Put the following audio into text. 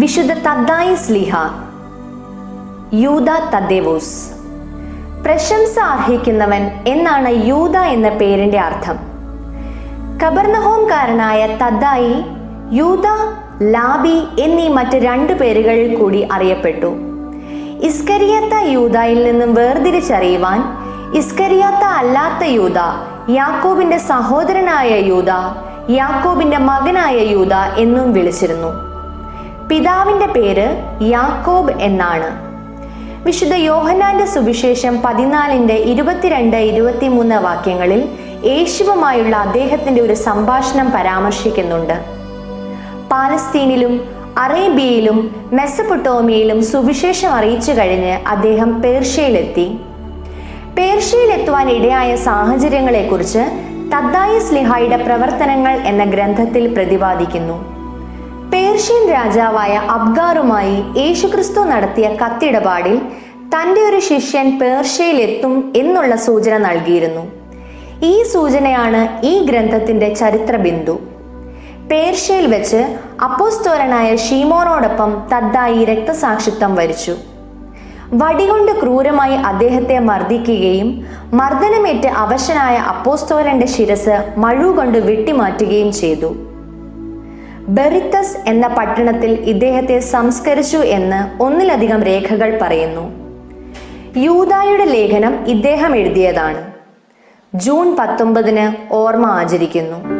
വിശുദ്ധ തദ്ദായി സ്ലിഹ യൂത തദ്ദേവോസ്. പ്രശംസ അർഹിക്കുന്നവൻ എന്നാണ് യൂത എന്ന പേരിന്റെ അർത്ഥം. കബർനഹോംകാരനായ തദ്ദായി യൂത ലാബി എന്നീ മറ്റ് രണ്ട് പേരുകളിൽ കൂടി അറിയപ്പെട്ടു. ഇസ്കരിയത്ത യൂതായിൽ നിന്നും വേർതിരിച്ചറിയുവാൻ ഇസ്കരിയാത്ത അല്ലാത്ത യൂത യാക്കോബിന്റെ സഹോദരനായ യൂത യാക്കോബിന്റെ മകനായ യൂത എന്നും വിളിച്ചിരുന്നു. പിതാവിന്റെ പേര് യാക്കോബ് എന്നാണ്. വിശുദ്ധ യോഹനാന്റെ സുവിശേഷം പതിനാലിന്റെ ഇരുപത്തിരണ്ട് ഇരുപത്തിമൂന്ന് വാക്യങ്ങളിൽ യേശുവുമായുള്ള അദ്ദേഹത്തിന്റെ ഒരു സംഭാഷണം പരാമർശിക്കുന്നുണ്ട്. പാലസ്തീനിലും അറേബ്യയിലും മെസ്സപ്പൊട്ടോമിയയിലും സുവിശേഷം അറിയിച്ചു കഴിഞ്ഞ് അദ്ദേഹം പേർഷ്യയിലെത്തി. പേർഷ്യയിലെത്തുവാൻ ഇടയായ സാഹചര്യങ്ങളെക്കുറിച്ച് തദ്ദായി സ്ലിഹായുടെ പ്രവർത്തനങ്ങൾ എന്ന ഗ്രന്ഥത്തിൽ പ്രതിപാദിക്കുന്നു. പേർഷ്യൻ രാജാവായ അബ്ഗാറുമായി യേശുക്രിസ്തു നടത്തിയ കത്തിടപാടിൽ തന്റെ ഒരു ശിഷ്യൻ പേർഷ്യയിലെത്തും എന്നുള്ള സൂചന നൽകിയിരുന്നു. ഈ സൂചനയാണ് ഈ ഗ്രന്ഥത്തിന്റെ ചരിത്ര ബിന്ദു പേർഷ്യയിൽ വെച്ച് അപ്പോസ്തോലനായ ഷീമോനോടൊപ്പം തദ്ദായി രക്തസാക്ഷിത്വം വരിച്ചു. വടികൊണ്ട് ക്രൂരമായി അദ്ദേഹത്തെ മർദ്ദിക്കുകയും മർദ്ദനമേറ്റ് അവശനായ അപ്പോസ്തോലന്റെ ശിരസ് മഴുകൊണ്ട് വെട്ടിമാറ്റുകയും ചെയ്തു. ബെറിത്തസ് എന്ന പട്ടണത്തിൽ ഇദ്ദേഹത്തെ സംസ്കരിച്ചു എന്ന് ഒന്നിലധികം രേഖകൾ പറയുന്നു. യൂതായുടെ ലേഖനം ഇദ്ദേഹം എഴുതിയതാണ്. ജൂൺ പത്തൊമ്പതിന് ഓർമ്മ ആചരിക്കുന്നു.